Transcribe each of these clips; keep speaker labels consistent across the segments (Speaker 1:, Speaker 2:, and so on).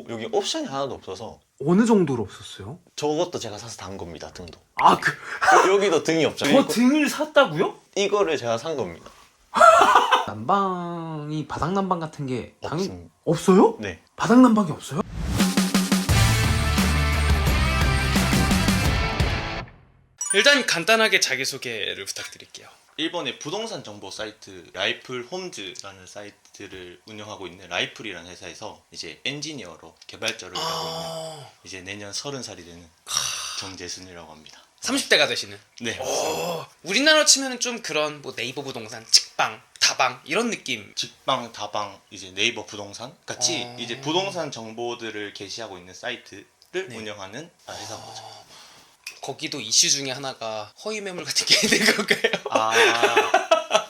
Speaker 1: 어, 여기 옵션이 하나도 없어서
Speaker 2: 어느 정도로 없었어요?
Speaker 1: 저것도 제가 사서 단 겁니다 등도
Speaker 2: 아, 그,
Speaker 1: 여- 여기도 등이 없잖아요
Speaker 2: 저 등을 샀다고요?
Speaker 1: 이거를 제가 산 겁니다
Speaker 2: 난방이 바닥 난방 같은 게 당연히
Speaker 1: 없습니다
Speaker 2: 없어요?
Speaker 1: 네
Speaker 2: 바닥 난방이 없어요?
Speaker 3: 일단 간단하게 자기소개를 부탁드릴게요.
Speaker 1: 일본의 부동산 정보 사이트 라이플 홈즈라는 사이트 를 운영하고 있는 라이플이라는 회사에서 이제 엔지니어로 개발자로 일하고 있는
Speaker 3: 아,
Speaker 1: 이제 내년 서른 살이 되는 정재순이라고 합니다.
Speaker 3: 30대가 되시는.
Speaker 1: 네.
Speaker 3: 어, 우리나라로 치면 좀 그런 뭐 네이버 부동산, 직방, 다방 이런 느낌.
Speaker 1: 직방, 다방, 이제 네이버 부동산 같이
Speaker 3: 어.
Speaker 1: 이제 부동산 정보들을 게시하고 있는 사이트를
Speaker 3: 네.
Speaker 1: 운영하는 아, 회사인 거죠.
Speaker 3: 거기도 이슈 중에 하나가 허위 매물 같은 게 있는 건가요?
Speaker 1: 아,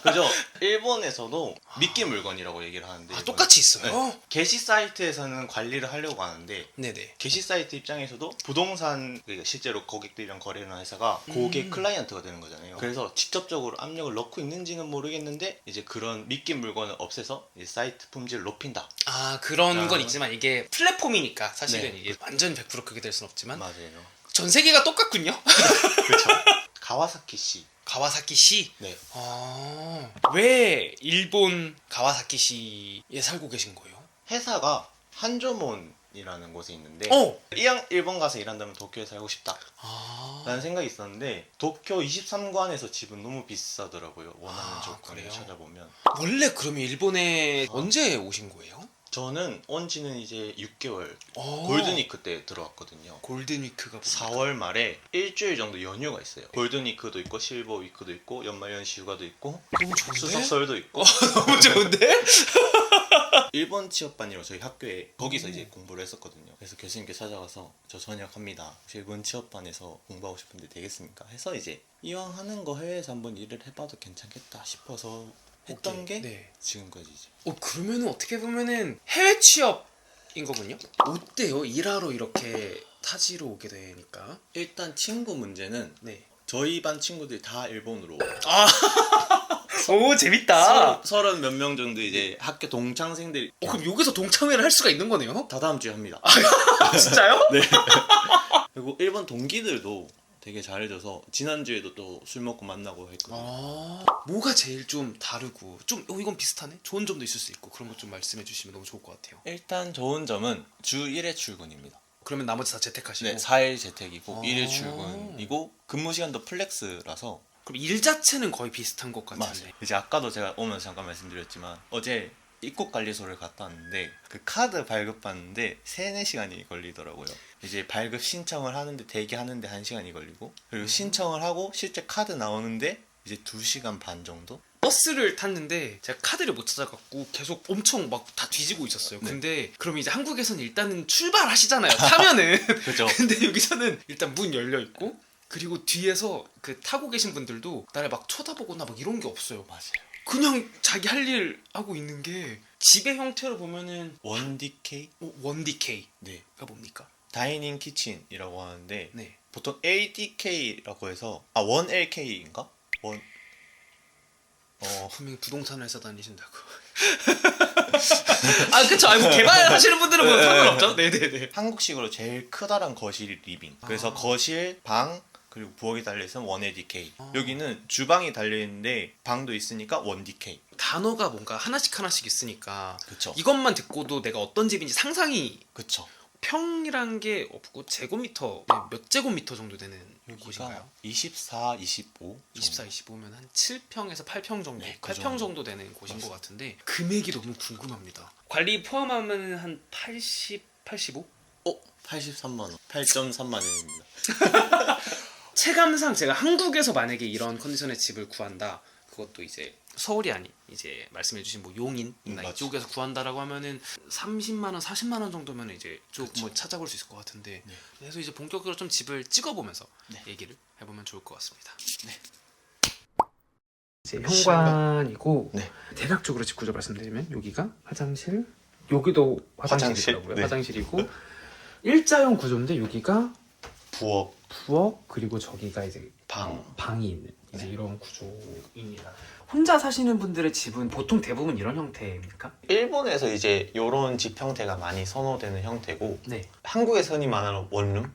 Speaker 1: 그죠? 일본에서도 미끼 물건이라고 얘기를 하는데
Speaker 3: 아,
Speaker 1: 이거는-
Speaker 3: 똑같이 있어요?
Speaker 1: 네. 게시 사이트에서는 관리를 하려고 하는데
Speaker 3: 네네.
Speaker 1: 게시 사이트 입장에서도 부동산 그러니까 실제로 고객들이랑 거래하는 회사가 고객
Speaker 3: 음.
Speaker 1: 클라이언트가 되는 거잖아요. 그래서 직접적으로 압력을 넣고 있는지는 모르겠는데 이제 그런 믿긴 물건을 없애서 이제 사이트 품질을 높인다.
Speaker 3: 아 그런
Speaker 1: 아.
Speaker 3: 건 있지만 이게 플랫폼이니까 사실은
Speaker 1: 네.
Speaker 3: 이게 완전 100% 그게 될 순 없지만
Speaker 1: 맞아요.
Speaker 3: 전 세계가 똑같군요.
Speaker 1: 그렇죠. 가와사키 시.
Speaker 3: 가와사키 시.
Speaker 1: 네.
Speaker 3: 아, 왜 일본 가와사키 시에 살고 계신 거예요?
Speaker 1: 회사가 한조몬이라는 곳에 있는데
Speaker 3: 어.
Speaker 1: 이왕 일본 가서 일한다면 도쿄에 살고 싶다.
Speaker 3: 아.
Speaker 1: 라는 생각이 있었는데 도쿄 23관에서 집은 너무 비싸더라고요. 원하는
Speaker 3: 아,
Speaker 1: 조건을
Speaker 3: 그래요?
Speaker 1: 찾아보면.
Speaker 3: 원래 그러면 일본에 언제 오신 거예요?
Speaker 1: 저는 온 지는 이제 6개월
Speaker 3: 어.
Speaker 1: 골든위크 때 들어왔거든요.
Speaker 3: 골든위크가 뭡니까?
Speaker 1: 4월 말에 일주일 정도 연휴가 있어요. 골든위크도 있고 실버위크도 있고 연말연시 휴가도 있고
Speaker 3: 너무 좋은데?
Speaker 1: 추석설도 있고
Speaker 3: 너무 좋은데?
Speaker 1: 일본 취업반이라고 저희 학교에 거기서 이제 공부를 했었거든요. 그래서 교수님께 찾아가서 저 전역합니다. 혹시 일본 취업반에서 공부하고 싶은데 되겠습니까? 해서 이제 이왕 하는 거 해외에서 한번 일을 해봐도 괜찮겠다 싶어서 했던
Speaker 3: 오케이.
Speaker 1: 게
Speaker 3: 네.
Speaker 1: 지금까지죠.
Speaker 3: 어 그러면은 어떻게 보면은 해외 취업인 거군요? 어때요? 일하러 이렇게 타지로 오게 되니까.
Speaker 1: 일단 친구 문제는
Speaker 3: 네.
Speaker 1: 저희 반 친구들이 다 일본으로
Speaker 3: 아. 오 재밌다.
Speaker 1: 서른 몇 명 정도 이제 학교 동창생들이
Speaker 3: 어, 그럼 여기서 동창회를 할 수가 있는 거네요?
Speaker 1: 다 다음 주에 합니다.
Speaker 3: 아, 진짜요?
Speaker 1: 네. 그리고 일본 동기들도 되게 잘해줘서 지난주에도 또 술 먹고 만나고 했거든요.
Speaker 3: 아, 뭐가 제일 좀 다르고 좀 어, 이건 비슷하네? 좋은 점도 있을 수 있고 그런 것 좀 말씀해 주시면 너무 좋을 것 같아요.
Speaker 1: 일단 좋은 점은 주 1회 출근입니다.
Speaker 3: 그러면 나머지 다 재택하시고
Speaker 1: 네, 4일 재택이고
Speaker 3: 아.
Speaker 1: 1일 출근이고 근무 시간도 플렉스라서
Speaker 3: 그럼 일 자체는 거의 비슷한 것 같은데.
Speaker 1: 맞아요. 이제 아까도 제가 오면서 잠깐 말씀드렸지만 어제 입국 관리소를 갔다 왔는데 그 카드 발급받는데 3, 4시간이 걸리더라고요. 이제 발급 신청을 하는데 대기하는데 1시간이 걸리고 그리고 신청을 하고 실제 카드 나오는데 이제 2시간 반 정도?
Speaker 3: 버스를 탔는데 제가 카드를 못 찾아갖고 계속 엄청 막 다 뒤지고 있었어요.
Speaker 1: 네.
Speaker 3: 근데 그럼 이제 한국에서는 일단은 출발하시잖아요. 타면은.
Speaker 1: 그죠?
Speaker 3: 근데 여기서는 일단 문 열려 있고 그리고 뒤에서 그 타고 계신 분들도 나를 막 쳐다보거나 막 이런 게 없어요.
Speaker 1: 맞아요.
Speaker 3: 그냥 자기 할 일 하고 있는 게 집의 형태로 보면은
Speaker 1: 1DK?
Speaker 3: 어, 1DK가
Speaker 1: 네.
Speaker 3: 뭡니까?
Speaker 1: 다이닝 키친이라고 하는데
Speaker 3: 네.
Speaker 1: 보통 ADK라고 해서 아 1LK인가? 원 어,
Speaker 3: 분명히 부동산 회사 다니신다고. 아 그쵸. 아니, 뭐 개발하시는 분들은 뭐 상관없죠. 네네네.
Speaker 1: 한국식으로 제일 크다란 거실이 리빙. 그래서
Speaker 3: 아.
Speaker 1: 거실, 방, 그리고 부엌이 달려있으면 1ADK.
Speaker 3: 아.
Speaker 1: 여기는 주방이 달려있는데 방도 있으니까 1DK.
Speaker 3: 단어가 뭔가 하나씩 하나씩 있으니까
Speaker 1: 그쵸.
Speaker 3: 이것만 듣고도 내가 어떤 집인지 상상이
Speaker 1: 그쵸.
Speaker 3: 평이란 게 없고 제곱미터 네, 몇 제곱미터 정도 되는 곳인가요?
Speaker 1: 24, 25.
Speaker 3: 24, 25면 한 7평에서 8평 정도,
Speaker 1: 네, 그
Speaker 3: 8평
Speaker 1: 정도.
Speaker 3: 정도 되는 곳인
Speaker 1: 맞습니다.
Speaker 3: 것 같은데 금액이 너무 궁금합니다. 관리 포함하면 한 80, 85?
Speaker 1: 어? 83만 원. 8.3만 원입니다.
Speaker 3: 체감상 제가 한국에서 만약에 이런 컨디션의 집을 구한다. 그것도 이제 서울이 아닌 이제 말씀해주신 뭐 용인
Speaker 1: 음,
Speaker 3: 나. 이쪽에서 구한다라고 하면은 30만 원, 40만 원 정도면 이제 좀뭐 찾아볼 수 있을 것 같은데
Speaker 1: 네.
Speaker 3: 그래서 이제 본격적으로 좀 집을 찍어보면서
Speaker 1: 네.
Speaker 3: 얘기를 해보면 좋을 것 같습니다.
Speaker 2: 이제 현관이고
Speaker 1: 네.
Speaker 2: 대략적으로 집 구조 말씀드리면 여기가 화장실, 여기도 화장실이더라고요.
Speaker 1: 화장실, 네.
Speaker 2: 화장실이고 일자형 구조인데 여기가
Speaker 1: 부엌,
Speaker 2: 부엌 그리고 저기가 이제
Speaker 1: 방.
Speaker 2: 방이 있는
Speaker 3: 이제 이런 구조입니다. 혼자 사시는 분들의 집은 보통 대부분 이런 형태입니까?
Speaker 1: 일본에서 이제 이런 집 형태가 많이 선호되는 형태고
Speaker 3: 네.
Speaker 1: 한국에서 흔히 말하는 원룸은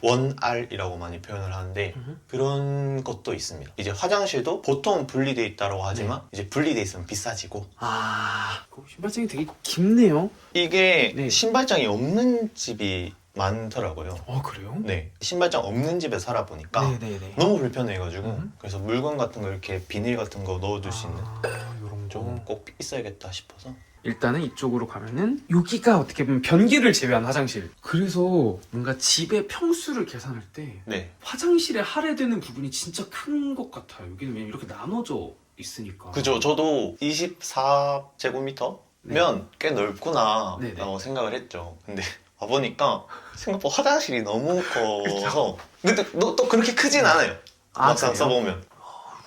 Speaker 1: 원알이라고 많이 표현을 하는데
Speaker 3: 음흠.
Speaker 1: 그런 것도 있습니다. 이제 화장실도 보통 분리돼 있다고 하지만
Speaker 3: 네.
Speaker 1: 이제 분리돼 있으면 비싸지고
Speaker 3: 아, 그 신발장이 되게 깊네요.
Speaker 1: 이게
Speaker 3: 네.
Speaker 1: 신발장이 없는 집이 많더라고요.
Speaker 3: 어, 그래요?
Speaker 1: 네, 신발장 없는 집에 살아보니까
Speaker 3: 네네네.
Speaker 1: 너무 불편해가지고
Speaker 3: 음.
Speaker 1: 그래서 물건 같은 거 이렇게 비닐 같은 거 넣어둘 수 있는
Speaker 3: 아, 요런
Speaker 1: 좀
Speaker 3: 거.
Speaker 1: 꼭 있어야겠다 싶어서
Speaker 3: 일단은 이쪽으로 가면은 여기가 어떻게 보면 변기를 제외한 화장실. 그래서 뭔가 집의 평수를 계산할 때
Speaker 1: 네
Speaker 3: 화장실에 할애되는 부분이 진짜 큰 것 같아요. 여기는 왜냐면 이렇게 나눠져 있으니까.
Speaker 1: 그죠 저도 24제곱미터면
Speaker 3: 네.
Speaker 1: 꽤 넓구나
Speaker 3: 네 네.
Speaker 1: 라고 생각을 했죠 근데 와보니까 생각보다 화장실이 너무 커서 근데 너- 또 그렇게 크진 않아요
Speaker 3: 아,
Speaker 1: 막상
Speaker 3: 그래요?
Speaker 1: 써보면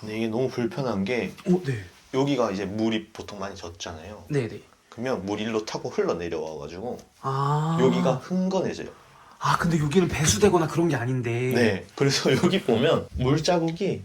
Speaker 1: 근데 이게 너무 불편한 게
Speaker 3: 어, 네.
Speaker 1: 여기가 이제 물이 보통 많이 젖잖아요
Speaker 3: 네 네.
Speaker 1: 그러면 물 일로 타고 흘러 내려와가지고
Speaker 3: 아.
Speaker 1: 여기가 흥건해져요
Speaker 3: 아, 근데 여기는 배수되거나 그런 게 아닌데.
Speaker 1: 네 그래서 여기 보면 물 자국이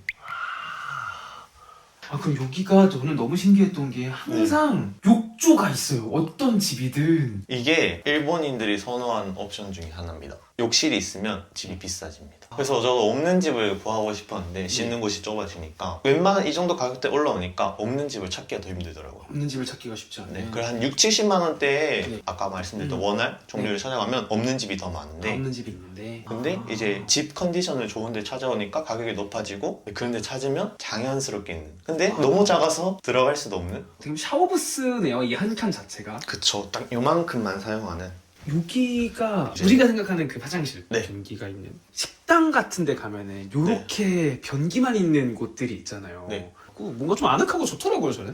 Speaker 3: 아, 그럼 여기가 저는 너무 신기했던 게 항상 욕조가 있어요. 어떤 집이든.
Speaker 1: 이게 일본인들이 선호한 옵션 중에 하나입니다. 욕실이 있으면 집이 비싸집니다. 그래서 저도 없는 집을 구하고 싶었는데 씻는 곳이 좁아지니까 웬만한 이 정도 가격대 올라오니까 없는 집을 찾기가 더 힘들더라고요.
Speaker 3: 없는 집을 찾기가 쉽지 않네.
Speaker 1: 네, 그래 한 6, 70만 원대에
Speaker 3: 네.
Speaker 1: 아까 말씀드렸던
Speaker 3: 음.
Speaker 1: 원할 종류를 찾아가면 없는 집이 더 많은데
Speaker 3: 없는 집이 있는데.
Speaker 1: 근데
Speaker 3: 아.
Speaker 1: 이제 집 컨디션을 좋은데 찾아오니까 가격이 높아지고 그런데 찾으면 자연스럽게 있는 근데 너무 작아서 들어갈 수도 없는
Speaker 3: 지금 샤워부스네요. 이 한 칸 자체가.
Speaker 1: 그쵸 딱 요만큼만 사용하는
Speaker 3: 여기가
Speaker 1: 이제-
Speaker 3: 우리가 생각하는 그 화장실
Speaker 1: 네.
Speaker 3: 변기가 있는 식당 같은 데 가면은 요렇게 변기만 있는 곳들이 있잖아요.
Speaker 1: 네.
Speaker 3: 그 뭔가 좀 아늑하고 좋더라고요, 저는.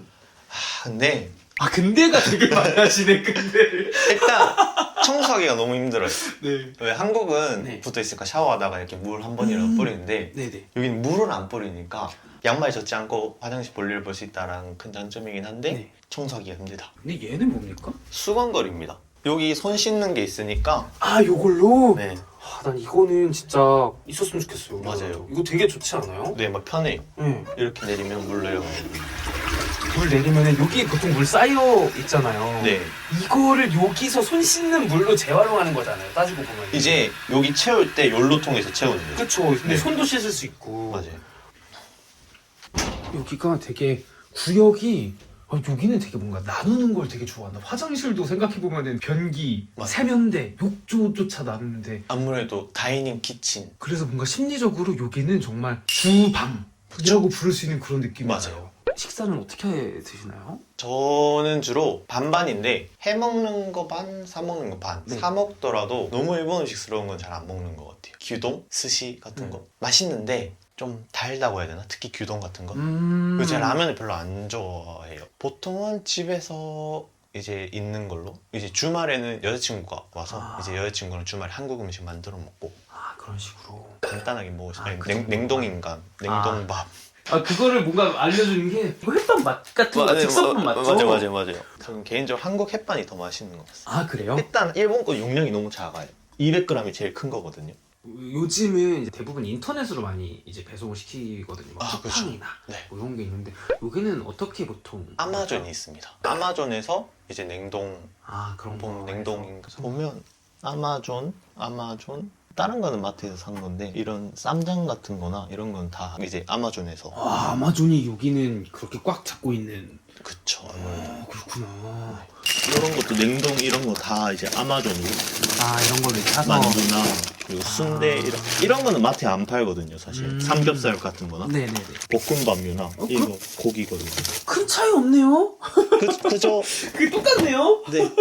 Speaker 1: 아, 근데
Speaker 3: 아, 근데가 되게 많이 하시네, 근데를.
Speaker 1: 일단 청소하기가 너무 힘들어요.
Speaker 3: 네.
Speaker 1: 왜 한국은
Speaker 3: 네.
Speaker 1: 붙어 있으니까 샤워하다가 이렇게 물 한 번이라도
Speaker 3: 음.
Speaker 1: 뿌리는데
Speaker 3: 네네.
Speaker 1: 여기는 물을 안 뿌리니까 양말 젖지 않고 화장실 볼일을 볼 수 있다라는 큰 장점이긴 한데
Speaker 3: 네.
Speaker 1: 청소하기가 힘들다.
Speaker 3: 근데 얘는 뭡니까?
Speaker 1: 수건거리입니다. 여기 손 씻는 게 있으니까
Speaker 3: 아, 요걸로?
Speaker 1: 네,
Speaker 3: 아, 난 이거는 진짜 있었으면 좋겠어요.
Speaker 1: 맞아요.
Speaker 3: 이거 되게 좋지 않아요?
Speaker 1: 네, 막 편해요.
Speaker 3: 네.
Speaker 1: 이렇게 내리면 물 내려가요.
Speaker 3: 물 내리면은 여기 보통 물 쌓여 있잖아요.
Speaker 1: 네,
Speaker 3: 이거를 여기서 손 씻는 물로 재활용하는 거잖아요. 따지고 보면.
Speaker 1: 이제 여기 채울 때 연로통에서 채우는 거예요.
Speaker 3: 그쵸. 근데
Speaker 1: 네.
Speaker 3: 손도 씻을 수 있고.
Speaker 1: 맞아요.
Speaker 3: 여기가 되게 구역이 아, 여기는 되게 뭔가 나누는 걸 되게 좋아한다. 화장실도 생각해보면은 변기,
Speaker 1: 맞아요.
Speaker 3: 세면대, 욕조조차 나누는데
Speaker 1: 아무래도 다이닝 키친
Speaker 3: 그래서 뭔가 심리적으로 여기는 정말 주방이라고 부를 수 있는 그런 느낌이
Speaker 1: 맞아요.
Speaker 3: 나요. 식사는 어떻게 드시나요?
Speaker 1: 저는 주로 반반인데 해 먹는 거 반, 사 먹는 거 반.
Speaker 3: 네.
Speaker 1: 사 먹더라도 너무 일본 음식스러운 건 잘 안 먹는 것 같아요. 규동, 스시 같은
Speaker 3: 음.
Speaker 1: 거 맛있는데 좀 달다고 해야 되나? 특히 규동 같은 거.
Speaker 3: 음.
Speaker 1: 그리고 제가 라면을 별로 안 좋아해요. 보통은 집에서 이제 있는 걸로 이제 주말에는 여자친구가 와서
Speaker 3: 아.
Speaker 1: 이제 여자친구는 주말에 한국 음식 만들어 먹고
Speaker 3: 아 그런 식으로.
Speaker 1: 간단하게 먹고 싶어요.
Speaker 3: 아,
Speaker 1: 아니,
Speaker 3: 그
Speaker 1: 냉,
Speaker 3: 정도.
Speaker 1: 냉동인간, 냉동밥.
Speaker 3: 아 그거를 뭔가 알려주는 게 햇반 맛 같은 거 즉석밥 맞죠?
Speaker 1: 맞아요, 맞아요, 맞아요. 저는 개인적으로 한국 햇반이 더 맛있는 것 같아요.
Speaker 3: 아 그래요?
Speaker 1: 일단 일본 거 용량이 너무 작아요. 200g이 제일 큰 거거든요.
Speaker 3: 요즘은 이제 대부분 인터넷으로 많이 이제 배송을 시키거든요. 막
Speaker 1: 아, 그렇죠.
Speaker 3: 쿠팡이나
Speaker 1: 네.
Speaker 3: 뭐 이런 게 있는데 여기는 어떻게 보통
Speaker 1: 아마존이 있습니다. 아마존에서 이제 냉동
Speaker 3: 아 그런 거
Speaker 1: 냉동인가 보면 아마존, 아마존 다른 거는 마트에서 사는 건데 이런 쌈장 같은 거나 이런 건 다 이제 아마존에서.
Speaker 3: 아 아마존이 여기는 그렇게 꽉 잡고 있는.
Speaker 1: 그쵸. 아무래도
Speaker 3: 아 그렇구나.
Speaker 1: 이런 것도 냉동 이런 거 다 이제 아마존으로.
Speaker 3: 아 이런 걸로 사서.
Speaker 1: 만두나 그리고 순대 이런 이런 거는 마트에 안 팔거든요 사실.
Speaker 3: 음.
Speaker 1: 삼겹살 같은 거나.
Speaker 3: 네네네.
Speaker 1: 볶음밥류나
Speaker 3: 어,
Speaker 1: 이거 고기거든요.
Speaker 3: 큰 차이 없네요.
Speaker 1: 그, 그죠?
Speaker 3: 그게 똑같네요.
Speaker 1: 네.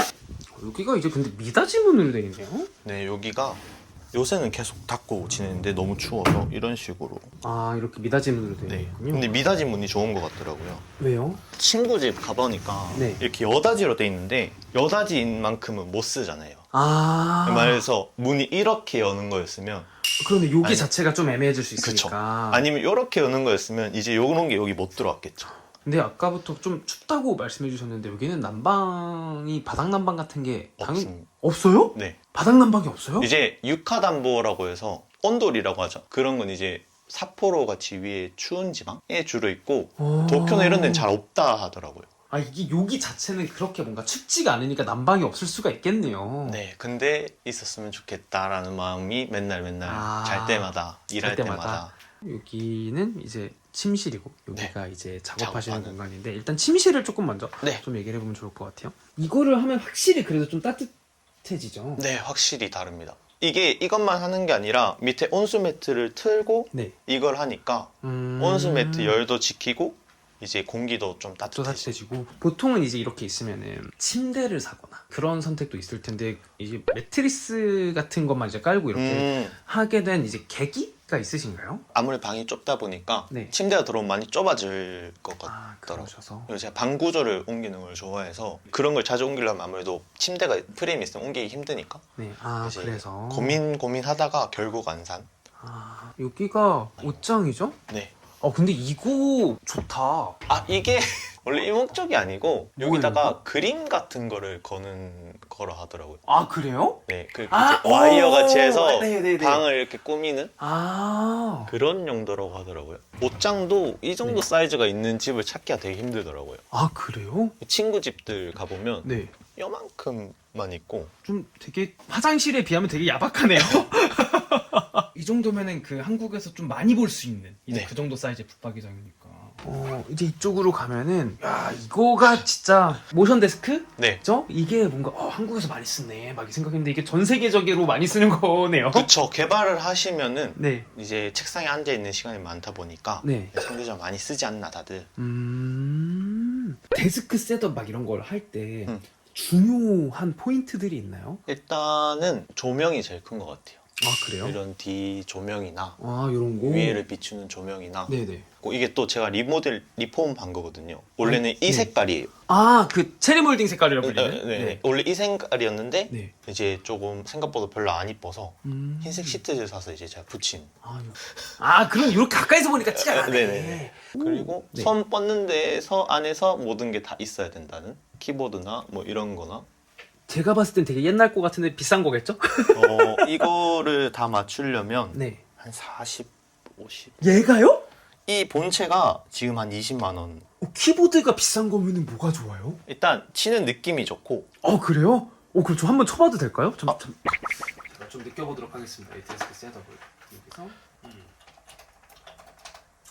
Speaker 3: 여기가 이제 근데 미닫이문으로 돼 있네요?
Speaker 1: 네 여기가 요새는 계속 닫고 지내는데 너무 추워서 이런 식으로.
Speaker 3: 아 이렇게 미닫이문으로 돼
Speaker 1: 네.
Speaker 3: 있군요.
Speaker 1: 근데 미닫이 문이 좋은 것 같더라고요.
Speaker 3: 왜요?
Speaker 1: 친구 집 가보니까
Speaker 3: 네.
Speaker 1: 이렇게 여닫이로 돼 있는데 여닫이인 만큼은 못 쓰잖아요.
Speaker 3: 아.
Speaker 1: 말해서 문이 이렇게 여는 거였으면
Speaker 3: 그런데 여기
Speaker 1: 아니,
Speaker 3: 자체가 좀 애매해질 수
Speaker 1: 그쵸
Speaker 3: 있으니까.
Speaker 1: 아니면 이렇게 여는 거였으면 이제 요런 게 여기 못 들어왔겠죠
Speaker 3: 근데 아까부터 좀 춥다고 말씀해 주셨는데 여기는 난방이 바닥 난방 같은 게 당연히
Speaker 1: 없습니다
Speaker 3: 없어요?
Speaker 1: 네
Speaker 3: 바닥 난방이 없어요?
Speaker 1: 이제 육하담보라고 해서 온돌이라고 하죠 그런 건 이제 삿포로 같이 위에 추운 지방에 주로 있고
Speaker 3: 오.
Speaker 1: 도쿄나 이런 데는 잘 없다 하더라고요.
Speaker 3: 아 이게 여기 자체는 그렇게 뭔가 춥지가 않으니까 난방이 없을 수가 있겠네요.
Speaker 1: 네, 근데 있었으면 좋겠다라는 마음이 맨날 맨날
Speaker 3: 아,
Speaker 1: 잘 때마다 일할
Speaker 3: 때마다.
Speaker 1: 때마다.
Speaker 3: 여기는 이제 침실이고 여기가 이제 작업하시는
Speaker 1: 네. 작업하는.
Speaker 3: 공간인데 일단 침실을 조금 먼저
Speaker 1: 네.
Speaker 3: 좀 얘기를 해보면 좋을 것 같아요. 이거를 하면 확실히 그래도 좀 따뜻해지죠.
Speaker 1: 네, 확실히 다릅니다. 이게 이것만 하는 게 아니라 밑에 온수 매트를 틀고
Speaker 3: 네.
Speaker 1: 이걸 하니까
Speaker 3: 음...
Speaker 1: 온수 매트 열도 지키고 이제 공기도 좀
Speaker 3: 또
Speaker 1: 따뜻해지고
Speaker 3: 따뜻해지고 보통은 이제 이렇게 있으면은 침대를 사거나 그런 선택도 있을 텐데 이제 매트리스 같은 것만 이제 깔고 이렇게
Speaker 1: 음,
Speaker 3: 하게 된 이제 계기가 있으신가요?
Speaker 1: 아무리 방이 좁다 보니까
Speaker 3: 네.
Speaker 1: 침대가 들어오면 많이 좁아질 것 같아요.
Speaker 3: 아 그러셔서
Speaker 1: 그리고 제가 방 구조를 옮기는 걸 좋아해서 그런 걸 자주 옮기려면 아무래도 침대가 프레임이 있으면 옮기기 힘드니까
Speaker 3: 네. 아
Speaker 1: 이제
Speaker 3: 그래서
Speaker 1: 고민 고민하다가 결국 안 산.
Speaker 3: 아 여기가 옷장이죠?
Speaker 1: 네.
Speaker 3: 어 근데 이거 좋다.
Speaker 1: 아 이게 원래 이 목적이 아니고
Speaker 3: 뭐예요,
Speaker 1: 여기다가
Speaker 3: 이거?
Speaker 1: 그림 같은 거를 거는 거라 하더라고요.
Speaker 3: 아 그래요?
Speaker 1: 네, 그
Speaker 3: 아,
Speaker 1: 이제 와이어 같이
Speaker 3: 오!
Speaker 1: 해서
Speaker 3: 네네네.
Speaker 1: 방을 이렇게 꾸미는
Speaker 3: 아
Speaker 1: 그런 용도라고 하더라고요. 옷장도 이 정도
Speaker 3: 네.
Speaker 1: 사이즈가 있는 집을 찾기가 되게 힘들더라고요.
Speaker 3: 아 그래요?
Speaker 1: 친구 집들 가보면
Speaker 3: 네.
Speaker 1: 요만큼만 있고
Speaker 3: 좀 되게 화장실에 비하면 되게 야박하네요. 이 정도면은 그 한국에서 좀 많이 볼 수 있는 이제
Speaker 1: 네.
Speaker 3: 그 정도 사이즈의 붙박이장이니까. 어 이제 이쪽으로 가면은 야 이거가 진짜 모션 데스크?
Speaker 1: 네.
Speaker 3: 죠? 이게 뭔가 어, 한국에서 많이 쓰네 막이 생각했는데 이게 전 세계적으로 많이 쓰는 거네요.
Speaker 1: 그쵸 개발을 하시면은
Speaker 3: 네.
Speaker 1: 이제 책상에 앉아 있는 시간이 많다 보니까
Speaker 3: 네.
Speaker 1: 상대적으로 많이 쓰지 않나 다들.
Speaker 3: 음 데스크 셋업 막 이런 걸 할 때
Speaker 1: 음.
Speaker 3: 중요한 포인트들이 있나요?
Speaker 1: 일단은 조명이 제일 큰 것 같아요.
Speaker 3: 아 그래요?
Speaker 1: 이런 뒤 조명이나
Speaker 3: 아 이런 거.
Speaker 1: 위에를 비추는 조명이나
Speaker 3: 네네.
Speaker 1: 고 이게 또 제가 리모델 리폼 한 거거든요. 원래는 이
Speaker 3: 네.
Speaker 1: 색깔이에요.
Speaker 3: 아 그 체리 몰딩 색깔이라고
Speaker 1: 네,
Speaker 3: 불리는.
Speaker 1: 네, 네. 원래 이 색깔이었는데
Speaker 3: 네.
Speaker 1: 이제 조금 생각보다 별로 안 이뻐서
Speaker 3: 음.
Speaker 1: 흰색 시트를 사서 이제 제가 붙인.
Speaker 3: 아, 요- 아 그럼 이렇게 가까이서 보니까 티가 나네.
Speaker 1: 네네네. 그리고
Speaker 3: 네.
Speaker 1: 선 뻗는 데서 안에서 모든 게 다 있어야 된다는 키보드나 뭐 이런 거나
Speaker 3: 제가 봤을 땐 되게 옛날 거 같은데 비싼 거겠죠?
Speaker 1: 어, 이거를 다 맞추려면
Speaker 3: 네.
Speaker 1: 한 40, 50.
Speaker 3: 얘가요?
Speaker 1: 이 본체가 지금 한 20만 원.
Speaker 3: 어, 키보드가 비싼 거면은 뭐가 좋아요?
Speaker 1: 일단 치는 느낌이 좋고
Speaker 3: 어 그래요? 어 그럼 저 한번 쳐봐도 될까요? 좀, 좀... 제가 좀 느껴보도록 하겠습니다. 이 데스크 셋업을 여기서 음.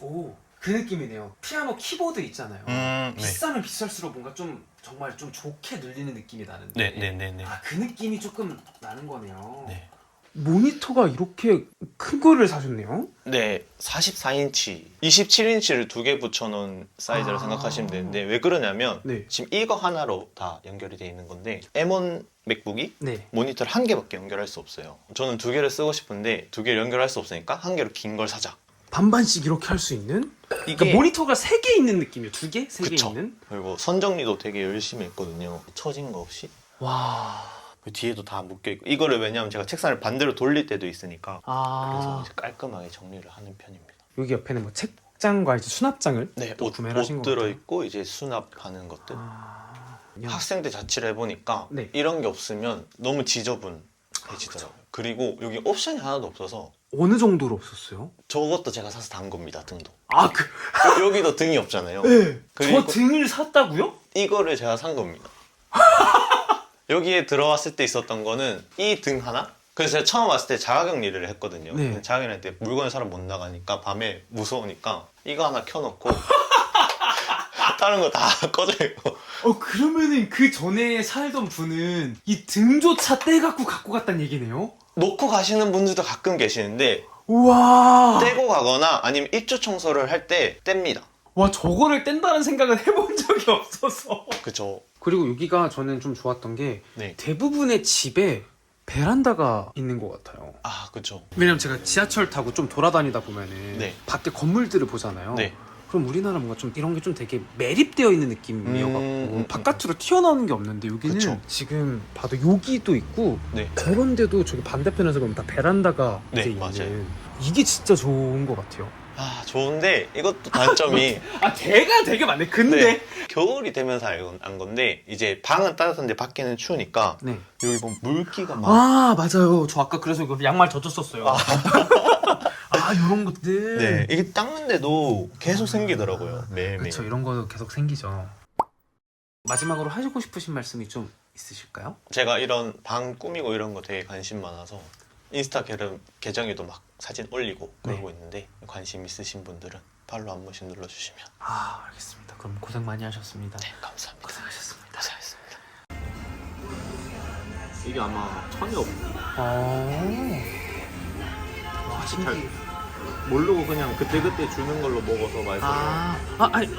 Speaker 3: 오 그 느낌이네요. 피아노 키보드 있잖아요.
Speaker 1: 음, 네.
Speaker 3: 비싸면 비쌀수록 뭔가 좀 정말 좀 좋게 들리는 느낌이 나는데
Speaker 1: 네, 네, 네, 네.
Speaker 3: 아 그 느낌이 조금 나는 거네요.
Speaker 1: 네.
Speaker 3: 모니터가 이렇게 큰 거를 사셨네요.
Speaker 1: 네, 44인치, 27인치를 두 개 붙여놓은 사이즈라
Speaker 3: 아.
Speaker 1: 생각하시면 되는데 왜 그러냐면
Speaker 3: 네.
Speaker 1: 지금 이거 하나로 다 연결이 돼 있는 건데 M1 맥북이
Speaker 3: 네.
Speaker 1: 모니터를 한 개밖에 연결할 수 없어요. 저는 두 개를 쓰고 싶은데 두 개를 연결할 수 없으니까 한 개로 긴 걸 사자.
Speaker 3: 반반씩 이렇게 할 수 있는? 그러니까 모니터가 세 개 있는 느낌이에요. 두 개? 세 개
Speaker 1: 그쵸.
Speaker 3: 있는?
Speaker 1: 그리고 선 정리도 되게 열심히 했거든요. 처진 거 없이.
Speaker 3: 와.
Speaker 1: 그 뒤에도 다 묶여 있고 이거를 왜냐면 제가 책상을 반대로 돌릴 때도 있으니까 그래서
Speaker 3: 아.
Speaker 1: 이제 깔끔하게 정리를 하는 편입니다.
Speaker 3: 여기 옆에는 뭐 책장과 이제 수납장을
Speaker 1: 네,
Speaker 3: 또
Speaker 1: 옷,
Speaker 3: 구매를 하신
Speaker 1: 옷. 들어 있고 이제 수납하는 것들.
Speaker 3: 아. 야.
Speaker 1: 학생 때 자취를 해보니까
Speaker 3: 네.
Speaker 1: 이런 게 없으면 너무 지저분 해지더라고요. 그리고 여기 옵션이 하나도 없어서
Speaker 3: 어느 정도로 없었어요?
Speaker 1: 저것도 제가 사서 단 겁니다 등도.
Speaker 3: 아, 그,
Speaker 1: 여- 여기도 등이 없잖아요.
Speaker 3: 네.
Speaker 1: 그리고-
Speaker 3: 저 등을 샀다고요?
Speaker 1: 이거를 제가 산 겁니다. 여기에 들어왔을 때 있었던 거는 이 등 하나? 그래서 제가 처음 왔을 때 자가격리를 했거든요.
Speaker 3: 네.
Speaker 1: 자가격리 때 물건을 사러 못 나가니까 밤에 무서우니까 이거 하나 켜놓고 다른 거 다 꺼져 있고
Speaker 3: 어, 그러면은 그 전에 살던 분은 이 등조차 떼갖고 갖고 갔단 얘기네요?
Speaker 1: 놓고 가시는 분들도 가끔 계시는데
Speaker 3: 우와.
Speaker 1: 떼고 가거나 아니면 입주 청소를 할 때 뗍니다.
Speaker 3: 와, 저거를 뗀다는 생각은 해본 적이 없어서.
Speaker 1: 그죠?
Speaker 3: 그리고 여기가 저는 좀 좋았던 게
Speaker 1: 네.
Speaker 3: 대부분의 집에 베란다가 있는 것 같아요.
Speaker 1: 아 그죠.
Speaker 3: 왜냐면 제가 지하철 타고 좀 돌아다니다 보면은
Speaker 1: 네.
Speaker 3: 밖에 건물들을 보잖아요.
Speaker 1: 네.
Speaker 3: 그럼 우리나라 뭔가 좀 이런 게 좀 되게 매립되어 있는 느낌이어갖고
Speaker 1: 음, 음,
Speaker 3: 바깥으로 튀어나오는 게 없는데 여기는
Speaker 1: 그쵸.
Speaker 3: 지금 봐도 여기도 있고
Speaker 1: 네.
Speaker 3: 저런 데도 저기 반대편에서 보면 다 베란다가
Speaker 1: 네,
Speaker 3: 이제 있는
Speaker 1: 맞아요.
Speaker 3: 이게 진짜 좋은 것 같아요.
Speaker 1: 아 좋은데 이것도 단점이
Speaker 3: 아 대가 되게 많네. 근데
Speaker 1: 네. 겨울이 되면서 안 건데 이제 방은 따뜻한데 밖에는 추우니까
Speaker 3: 네.
Speaker 1: 여기 보면 물기가 막
Speaker 3: 아 맞아요. 저 아까 그래서 이거 양말 젖었었어요. 아, 아 이런 것들.
Speaker 1: 네, 이게 닦는데도 계속 생기더라고요. 매일매일.
Speaker 3: 그렇죠. 이런 거 계속 생기죠. 마지막으로 하시고 싶으신 말씀이 좀 있으실까요?
Speaker 1: 제가 이런 방 꾸미고 이런 거 되게 관심 많아서 인스타 계정, 계정에도 막 사진 올리고
Speaker 3: 네.
Speaker 1: 그러고 있는데 관심 있으신 분들은 팔로 한 번씩 눌러주시면
Speaker 3: 아 알겠습니다. 그럼 고생 많이 하셨습니다.
Speaker 1: 네, 감사합니다.
Speaker 3: 고생하셨습니다.
Speaker 1: 고생하셨습니다.
Speaker 4: 이게 아마 천엽
Speaker 3: 어. 와 신기해.
Speaker 4: 모르고 그냥 그때그때 주는 걸로 먹어서 맛있어요.
Speaker 3: 아, 아, 아니.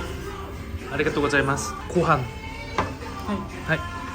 Speaker 3: 아리가또 고자이마스. 고한. 하이. 하이.